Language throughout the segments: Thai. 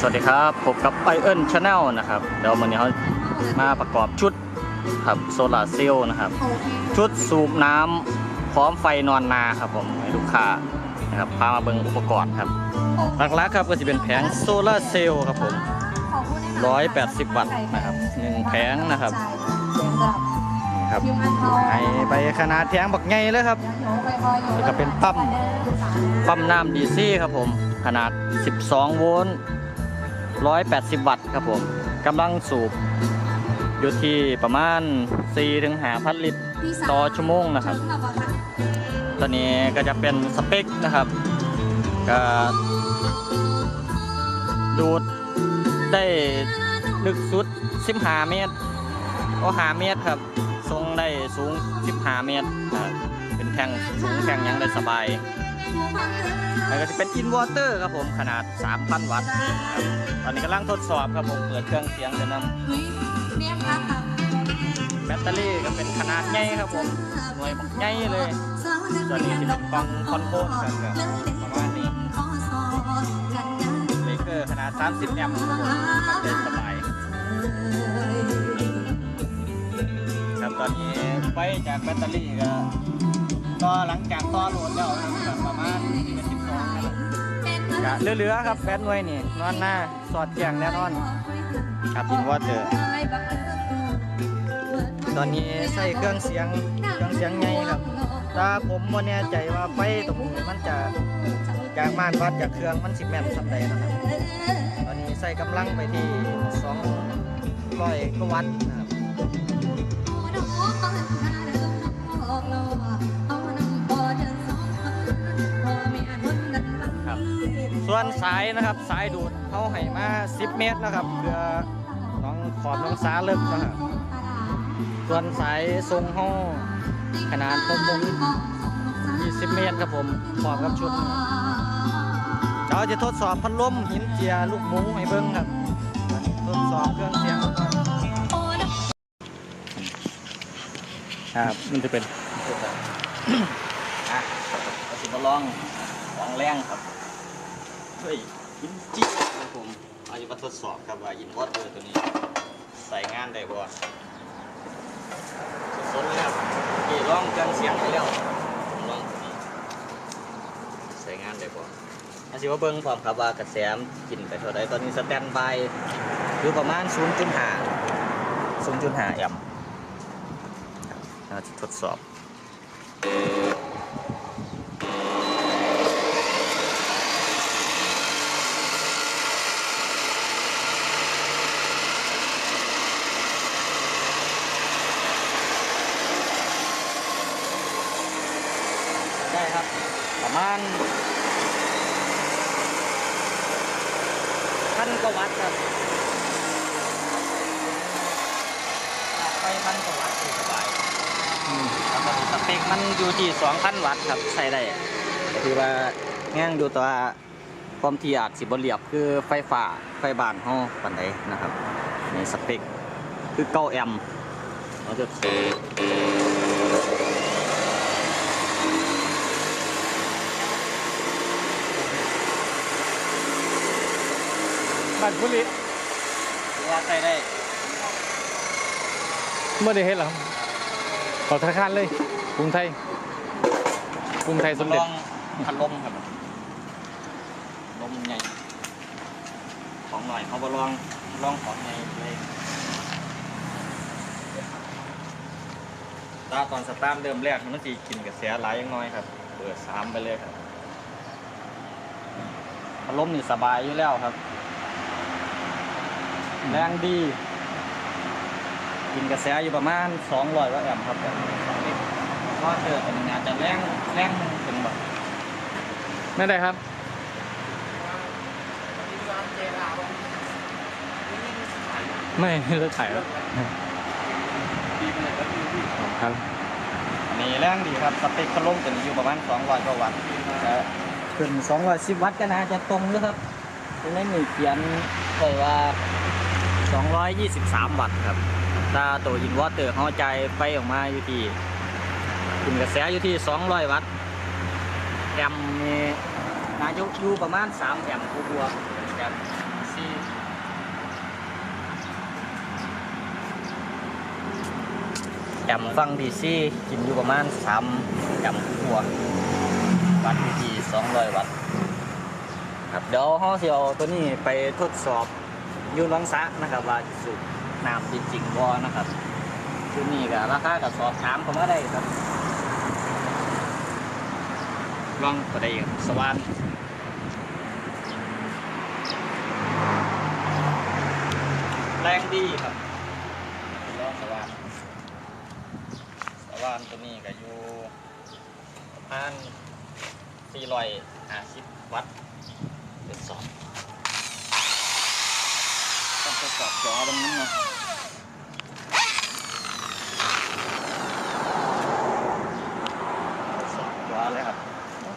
สวัสดีครับพบกับไอเอิลชาแนลนะครับ เดี๋ยววันนี้เขามาประกอบชุดครับโซลาร์เซลล์นะครับ ชุดสูบน้ำพร้อมไฟนอนนาครับผมให้ลูกค้านะครับพามาเบิ่งอุปกรณ์ครับหลักๆครับก็จะเป็นแผงโซลาร์เซลล์ครับผม180 วัตต์นะครับหนึ่งแผงนะครับนี่ครับให้ไปขนาดแผงบักใหญ่เลยครับแล้วก็เป็นปั๊มปั๊มน้ำดีซีครับผมขนาด 12 โวลต์ 180 วัตต์ครับผมกำลังสูบอยู่ที่ประมาณ4-5,000ลิตรต่อชั่วโมงนะครับ ตอนนี้ก็จะเป็นสเปคนะครับก็ดูดได้ลึกสุด 15 เมตรก็5เมตรครับ ทรงได้สูง 15 เมตรนะครับเป็นแทงสูงแทงยังได้สบาย แล้วก็จะเป็นอินวอเตอร์ครับผมขนาด 3,000 วัตต์ครับตอนนี้กำลังทดสอบครับผมเปิดเครื่องเสียงจะนำแบตเตอรี่ก็เป็นขนาดใหญ่ครับผมหน่วยบักใหญ่เลยตอนนี้จะเป็นกล่องคอนโทรลกันครับประมาณนี้เบรกเกอร์ขนาด 30 แอมป์ครับผมทำได้สบายครับตอนนี้ไฟจากแบตเตอรี่ก็ก็หลังจากต่อโหลดแล้ว ก็เหลือๆครับแบตหน่วยนี่นอนหน้าสอดแจงแน่นอนครับอินวอเตอร์ตอนนี้ใส่เครื่องเสียงเครื่องเสียงใหญ่ครับถ้าผมบ่แน่ใจว่าไฟตรงนี้มันจะจากม่านวัดจากเครื่องมันสิแม่นสักใดนะครับ ตอนนี้ใส่กำลังไปที่200กว่าวัตต์นะครับ ส่วนสายนะครับสายดูดเขาให้มา 10 เมตรนะครับเพื่อน้องขอบน้องสาเลิกนะครับส่วนสายทรงเขาขนาดต้นตรง20 เมตรครับผมพร้อมกับชุดนี้เราจะทดสอบพัดลมหินเจียลูกหมูให้เบิ้งครับทดสอบเครื่องเสียงก่อนครับมันจะเป็นอะเราสิมาลองลองแรงครับ เฮ้ยยินจี้ครับผมเอาจะมาทดสอบครับว่ายินวอเตอร์ตัวนี้ ใส่งานได้บ่สดๆเลยครับกี่ลองเครื่องเสียงไปแล้วผมลองตัวนี้ใส่งานได้บ่อาสิว่าเบิ่งพร้อมครับว่ากระแสมกินไปเท่าใดตอนนี้สแตนบายอยู่ประมาณ0.5 0.5แอมป์เราจะทดสอบ ได้ครับ ประมาณพันกว่าวัตต์ครับไปพันกว่าวัตต์สบายแล้วก็สเปคมันอยู่ที่2,000วัตต์ครับใช้ได้ก็คือว่าแง่งดูตัวความที่อาจสิบเรียบคือไฟฟ้าไฟบ้านห้องปันใดนะครับในสเปคคือ9แอมป์เราจะ บัตรผู้ลิว่าใช้ได้เมื่อได้เห็นเหรอขอธนาคารเลยกรุงไทยกรุงไทยสมเด็จลองพัดลมครับลมใหญ่ของหน่อยเขาบลองลองของใหญ่เลยตาตอนสตาร์ทเริ่มแรกมันสีกินกับเสียหลายอยังน้อยครับเปิดสามไปเลยครับพัดลมนี่สบายอยู่แล้วครับ แรงดี กินกระแสอยู่ประมาณ200ว่าแอมป์ครับแบบนี้ก็เจอเป็นอาจจะแรงแรงถึงแบบไม่ได้ครับไม่เลิกถ่ายแล้วครับอันนี้แรงดีครับสเปคพัดลมตัวนี้อยู่ประมาณ200กว่าวัตต์แต่ขึ้น210วัตต์ก็น่าจะตรงอยู่ครับตรงนี้มีเขียนไว้ว่า 223 วัตต์ครับตาตัวอินวอเตอร์เขาใจไฟออกมาอยู่ที่ขึ้กระแสอยู่ที่ 200 วัตต์แอมนี่นาจะอยู่ประมาณ 3 แอมป์บวแบบสี่แอมฟังดีซี่กินอยู่ประมาณ 3 แอมป์บววัตต์ที่200 วัตต์ครับเดี๋ยวเขาเะเอาตัวนี้ไปทดสอบ ยู่หน้องสะนะครับว่าสิสูบน้ำจริงๆบ่นะครับตัวนี้ก็ราคาก็สอบถามเข้ามาได้ครับลองก็ได้สว่านแรงดีครับลองสว่านสว่านตัวนี้ก็อยู่ประมาณ450 วัตต์เป็นสองต้องทดสอบจอตรงนี้เนาะ สองตัวเลยครับ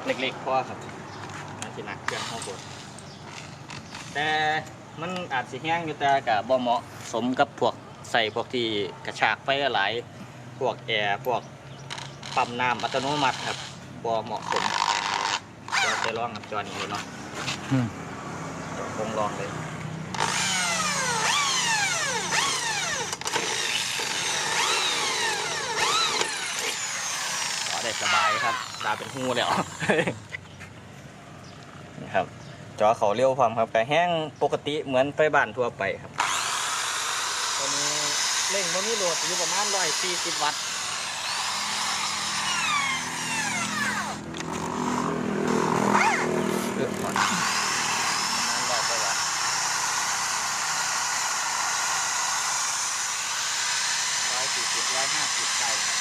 เล็กๆพอครับน่าจะหนักเครื่องข้างบนแต่มันอาจสิแห้งอยู่แต่กับบ่เหมาะสมกับพวกใส่พวกที่กระชากไฟหลายพวกแอร์พวกปั๊มน้ำอัตโนมัติครับบ่เหมาะสมเดี๋ยวไปลองกับจอนี้เลยเนาะอืมเดี๋ยวคงลองเลยต่อได้ สบายครับ ตาเป็นหูแล้วนี่ครับ จอเขาเรียวความครับแต่แห้งปกติเหมือนไฟบ้านทั่วไปครับตัวนี้เร่งมันมีโหลดอยู่ประมาณร้อยสี่สิบวัตต์เออประมาณ100กว่าวัตต์ร้อยสี่สิบร้อยห้าสิบได้ครับ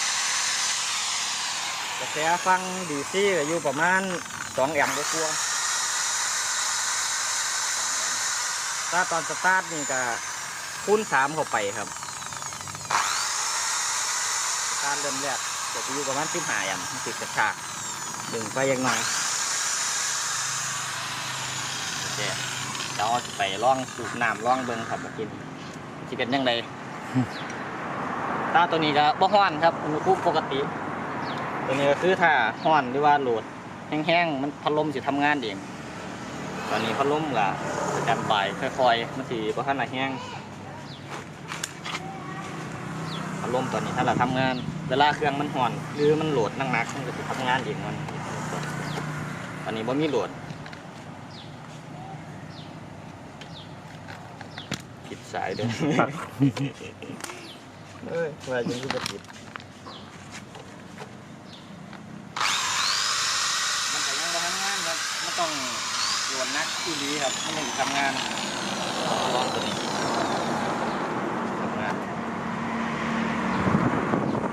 กระแสฟังดีซี่ก็อยู่ประมาณ2แอมป์กว่าๆถ้าตอนสตาร์ทนี่ก็คูณสามเข้าไปครับสตาร์ทเริ่มแรกจะอยู่ประมาณสิบห้าอย่างติดกระชากดึงไปยังหน่อยโอเคเดี๋ยวเราจะไปล่องสูบน้ำล่องเบิ้งครับเมื่อกี้จะเป็นยังไงตาตัวนี้ก็บ่ฮ้อนครับอุณหภูมิปกติ ตัวนี้ก็คือถ้าฮ้อนหรือว่าโหลดแห้งๆ มันพัดลมจะทำงานเอง ตอนนี้พัดลมก็สแตนบายค่อยๆ มันสีเพราะท่านละแห้งพัดลมตอนนี้ถ้าเราทำงาน เวลาเครื่องมันห่อน หรือมันโหลดหนักๆมันก็จะทำงานเองมัน ตอนนี้บ่มีโหลดผิดสายเด้อเอ้ยว่าจังคือบ่ผิดมันก็ยังบ่ทำงานครับมัน ต้องโยนนักที่ดีครับมันถึงทำงานลองตัวนี้ทำงาน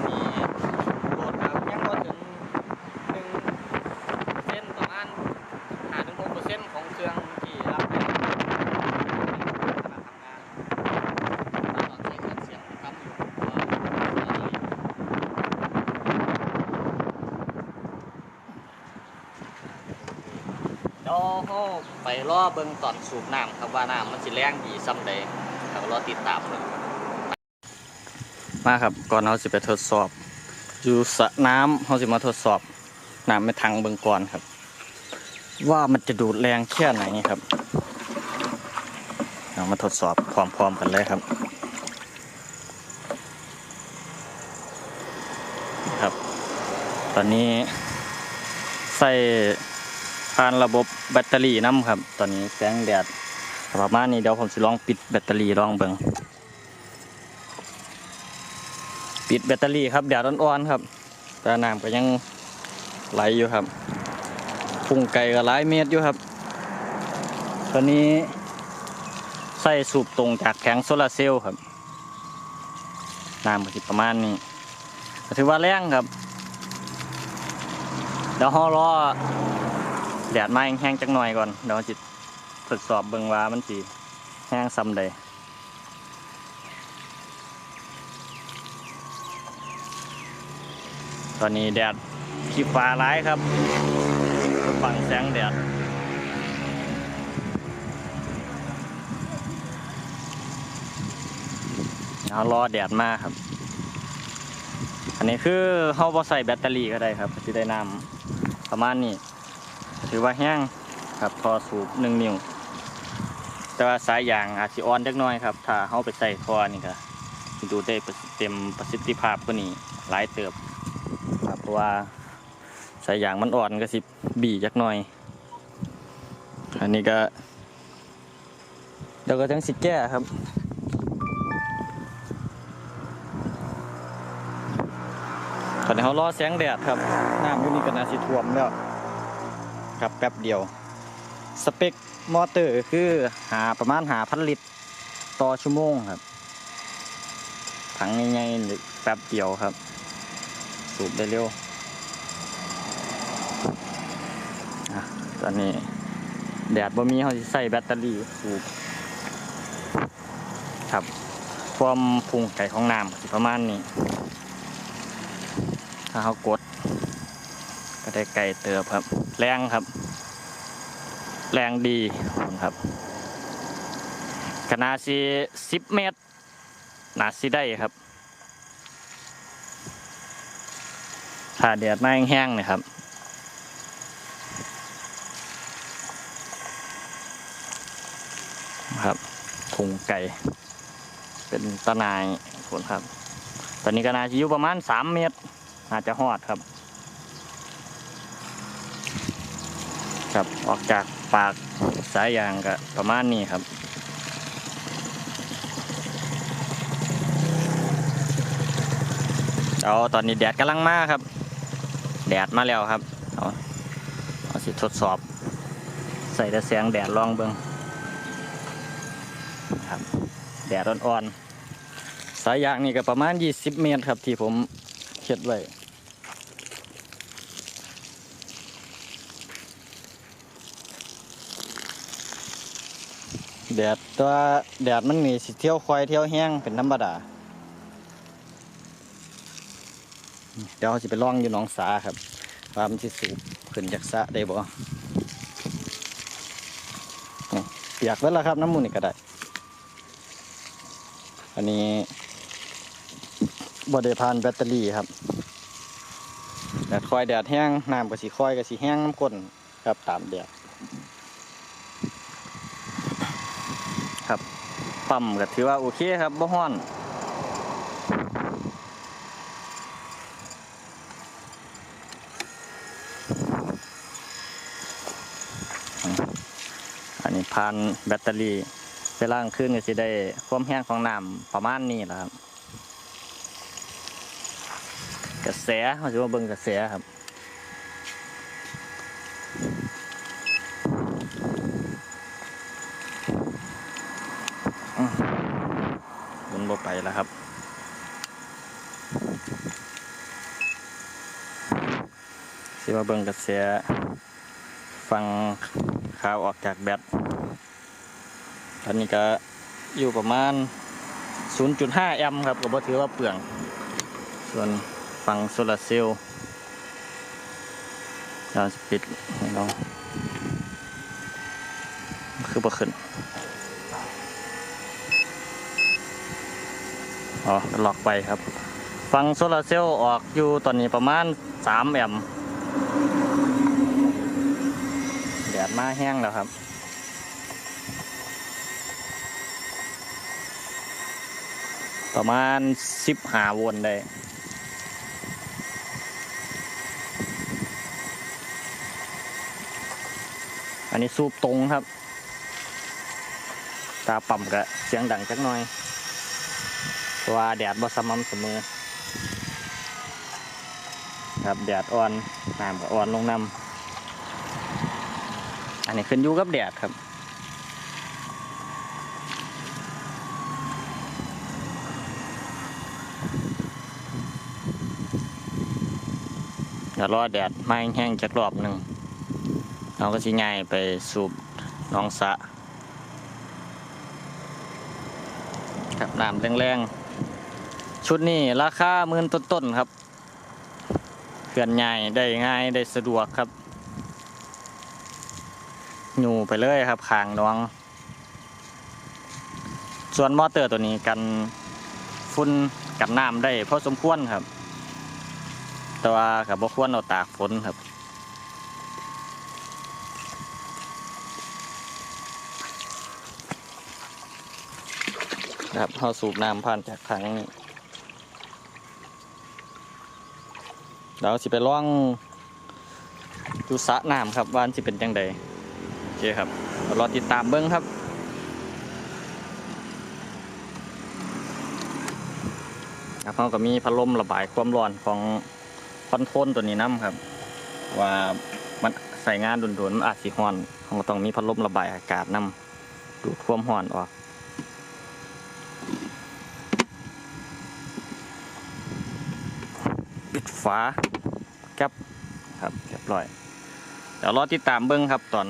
มีโหลดครับยังบ่ถึงหนึ่งเส้นประมาณห้าถึงหกเปอร์เซ็นต์ของเครื่องที่รับได้ขณะทำงานเราต้องใช้เครื่องเสียงทำอยู่ว่าเดี๋ยวเราไปรอ เบิ่งตอนสูบน้ำครับว่าน้ำมันสิแรงดีซ้ำใดเรารอติดตามเลยมาครับก่อนเราสิไปทดสอบ อยู่สระน้ำเราสิมาทดสอบน้ำไม่ทังเบิ่งก่อนครับ ว่ามันจะดูดแรงแค่ไหนครับเรามาทดสอบพร้อมๆกันเลยครับครับ ตอนนี้ใส่ ผ่านระบบแบตเตอรี่น้ำครับ ตอนนี้แสงแดดประมาณนี้เดี๋ยวผมสิลองปิดแบตเตอรี่ลองเบิงปิดแบตเตอรี่ครับแดดอ่อนๆครับแต่น้ำก็ยังไหลอยู่ครับพุ่งไกลก็หลายเมตรอยู่ครับ ตอนนี้ใส่สูบตรงจากแผงโซลาร์เซลล์ครับน้ำก็สิประมาณนี้ถือว่าแรงครับเดี๋ยวห่อรอ แดดมาแห้งๆจักหน่อยก่อนเดี๋ยวจิตทดสอบเบิงว่ามันสิแห้งซ้ำใดตอนนี้แดดขีฟ้าร้ายครับฟังแสงแดดเอารอแดดมากครับ อันนี้คือเขาบ่ใส่แบตเตอรี่ก็ได้ครับที่ได้น้ำประมาณนี้ ถือว่าแห้งครับพอสูบหนึ่งนิ้ว แต่ว่าสายยางอาจจะอ่อนเล็กน้อยครับ ถ้าเขาไปใส่คอนี่ก็ดูได้เต็มประสิทธิภาพกว่านี้หลายเติบครับเพราะว่าสายยางมันอ่อนก็สิบีจักหน่อย อันนี้ก็เดี๋ยวก็ทั้งสิแก้ครับตอนนี้เขารอแสงแดดครับน้ำอยู่นี่ก็น่าสิท่วมแล้ว ครับแป๊บเดียว สเปคมอเตอร์คือหาประมาณหาพันลิตรต่อชั่วโมงครับ ถังง่ายๆหรือแป๊บเดียวครับ สูบได้เร็วอตอนนี้แดดบ่มีเขาใส่แบตเตอรี่สูบครับความพุงไก่ของน้ำประมาณนี้ ถ้าเขากด ได้ไก่เติบครับ แรงครับ แรงดีครับขนาดสีสิบเมตรหนาสิได้ครับถ้าแดดไม่แห้งๆเนะครับครับถุงไก่ เป็นตะนายผลครับ ตอนนี้ก็นาจะอยู่ประมาณสามเมตรน่าจะหอดครับ ครับ ออกจากปากสายยางก็ประมาณนี้ครับ เอาตอนนี้แดดกำลังมาครับ แดดมาแล้วครับ เอาเอาสิทดสอบ ใส่ต่แสงแดดลองเบิงครับ แดดอ่อนๆ สายยางนี่ก็ประมาณ 20 เมตรครับที่ผมเขียดไว้ แดดตัวแดดมันมีสิเที่ยวควายเที่ยวแห้งเป็นธรรมดาเดี๋ยวเราสิไปล่องอยู่หนองสาครับว่ามันสิสูบขึ้นจากสะได้บ่เปียกไว้แล้วครับน้ำมูลนี่ก็ได้ อันนี้บไดพานแบตเตอรี่ครับแดดคอยแดดแห้งน้ำก็สีคอยก็สีแห้งน้ำก้นครับตามแดด ครับปั๊มก็ถือว่าโอเคครับบ่ฮ้อนอันนี้พันแบตเตอรี่เวลากลางคืนก็จะได้ความแห้งของน้ำประมาณนี้แหละครับ กระแสเขาจะมาเบิ่งกระแสครับ หมุนบ่ไปแล้วครับ สิมา เบิ่งกระแสฟังข่าวออกจากแบตตอนนี้ก็อยู่ประมาณ 0.5 แอมป์ครับก็บ่ถือว่าเปลือง ส่วนฟังโซลาร์เซลล์เราจะปิดให้เราคือบ่ขึ้นอ๋อล็อกไปครับ ฟังโซลาร์เซลล์ออกอยู่ตอนนี้ประมาณ 3 แอมป์ แดมาแห้งแล้วครับ ประมาณสิบหาวนได้อันนี้สูบตรงครับ ตาปั่มกะเสียงดังจักหน่อยว่าแดดบ่สม่ำเสมอ ครับแดดอ่อนน้ำก็อ่อนลงน้ำ นนี้ขึ้นอยู่กับแดดครับเดี๋ยวรอแดดไม่แห้งจากรอบหนึ่งเราก็สิง่ายไปสูบหน้องสะครับน้ำแรงๆ ชุดนี้ราคาหมื่นต้นๆครับเคลื่อนง่ายได้ง่ายได้สะดวกครับ อยู่ไปเลยครับขางน้อง ส่วนมอเตอร์ตัวนี้กันฝุ่นกันน้ำได้พอสมควรครับ แต่ว่ากับบ่ควรเอาตากฝนครับ ครับเขาสูบน้ำผ่านจากถังนี่เดี๋ยวสิไปล่องดูสะน้ำครับว่ามันสิเป็นจังใด อเคครับเรอติดตามเบิ้งครับครับเขาก็มีพัดลมระบายความร้อนของคอนโทรลตัวนี้น้ำครับ ว่ามันใส่งานด่วนๆมันอาจสิฮ้อนเขาต้องมีพัดลมระบายอากาศน้ำดูดความร้อนออกปิดฝาแก๊บครับเรียบร้อย เดี๋ยวรอติดตามเบิ้งครับตอน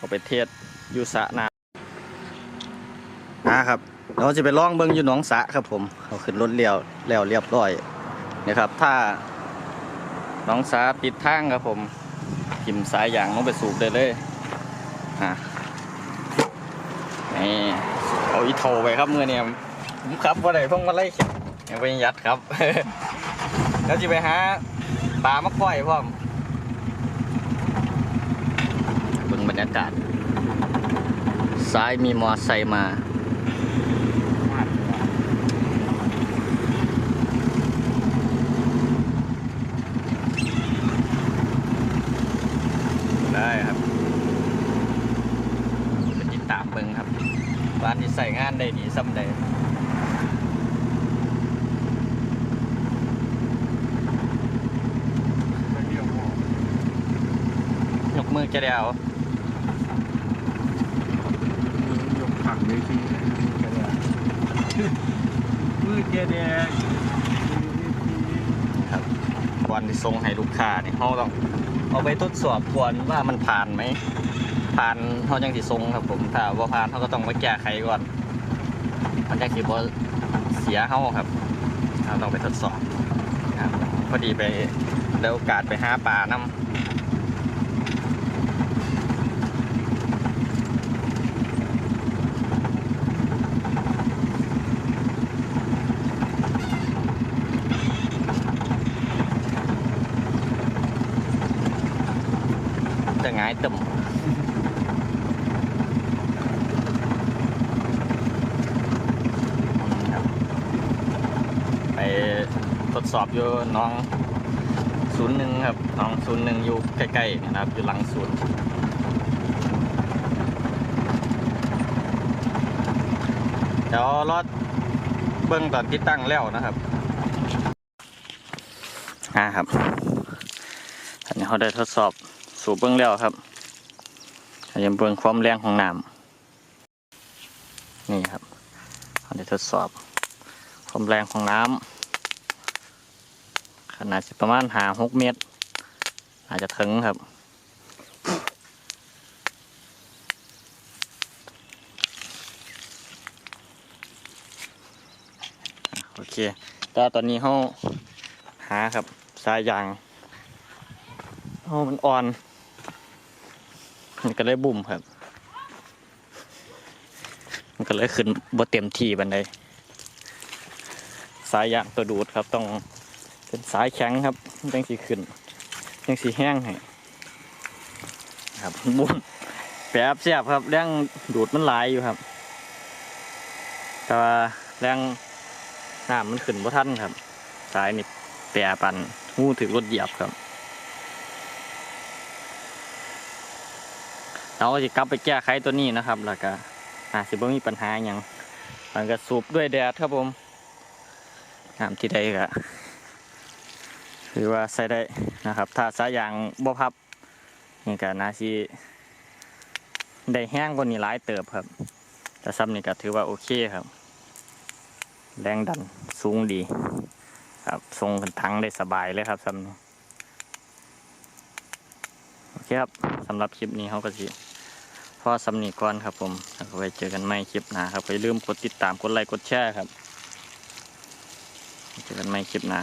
เอาไปเทศอยูสระน้ำอ่าครับเราจะไปล่องเบิ้งอยู่หนองสะครับผมเอาขึ้นรถเลี้ยวแล้วเรียบร้อยนะครับ ถ้าหนองสะปิดทางครับผมหิมสายยางลงไปสูบได้เลยอ่านี่เอาอีโทไปครับเมื่อเนี่ยผมขับว่าไหนพวกมาไล่เข็มยังไปยัดครับ แล้วจะไปหาปลามาปล่อยพร้อมเบรรยากาศ ซ้ายมีมอไซค์มา ได้ครับเป็นติดตามเบิงครับบ้านที่ใส่งานได้ดีซ้ำใดยกมือจะเดียวยกผักเลย มืดแกแดงครับก่อนที่ส่งให้ลูกค้าเนี่ยเขาต้องเอาไปทดสอบก่อนว่ามันผ่านไหมผ่านเขาจังสิส่งครับผมถ้าว่าผ่านเขาก็ต้องมาแก้ไขก่อน มันจังสิบ่เสียเขาครับเราต้องไปทดสอบครับพอดีไปได้โอกาสไปหาปลาน้ำ ง่ายตึมครับไปทดสอบอยู่น้องศูนย์หนึ่งครับน้องศูนย์หนึ่งอยู่ใกล้ๆนะครับ อยู่หลังศูนย์เดี๋ยวรอดเบื้องตอนที่ตั้งแล้วนะครับ อ่าครับ อันนี้เขาได้ทดสอบ สูบเบื้องแล้วครับอันนี้เบื้องความแรงของน้ำนี่ครับเขาได้ทดสอบความแรงของน้ำขนาดสิประมาณหาหกเมตร อาจจะถึงครับโอเคแต่ตอนนี้เขาหาครับสายยางโอ้มันอ่อน มันก็เลยบุ่มครับ มันก็เลยขึ้นบ่เต็มที่บันไดสายยางตัวดูดครับ ต้องเป็นสายแข็งครับจังสีขึ้นจังสีแห้งให้ครับบุ่มแปรบเสียบครับแรงดูดมันหลายอยู่ครับ แต่ว่าแรงน้ำมันขึ้นบ่ทันครับ สายนี่แปรปันงูถึงรถเหยียบครับ เราก็จะกลับไปแก้ไขตัวนี้นะครับ แล้วก็อาจจะไม่มีปัญหาอย่างมันก็สูบด้วยแดดครับผมน้ำที่ใดก็คือว่าใส่ได้นะครับ ถ้าสายยางบ่พับนี่ก็นาซีได้แห้งกว่านี้หลายเติบครับ แต่ซ้ำนี่ก็ถือว่าโอเคครับ แรงดันสูงดี ครับทรงขึ้นทั้งได้สบายเลยครับซ้ำนี้โอเคครับสำหรับคลิปนี้เขาก็สิ พอสำนีก่อนครับผมไว้เจอกันใหม่คลิปหน้าครับอย่าลืมกดติดตามกดไลค์กดแชร์ครับ เจอกันใหม่คลิปหน้า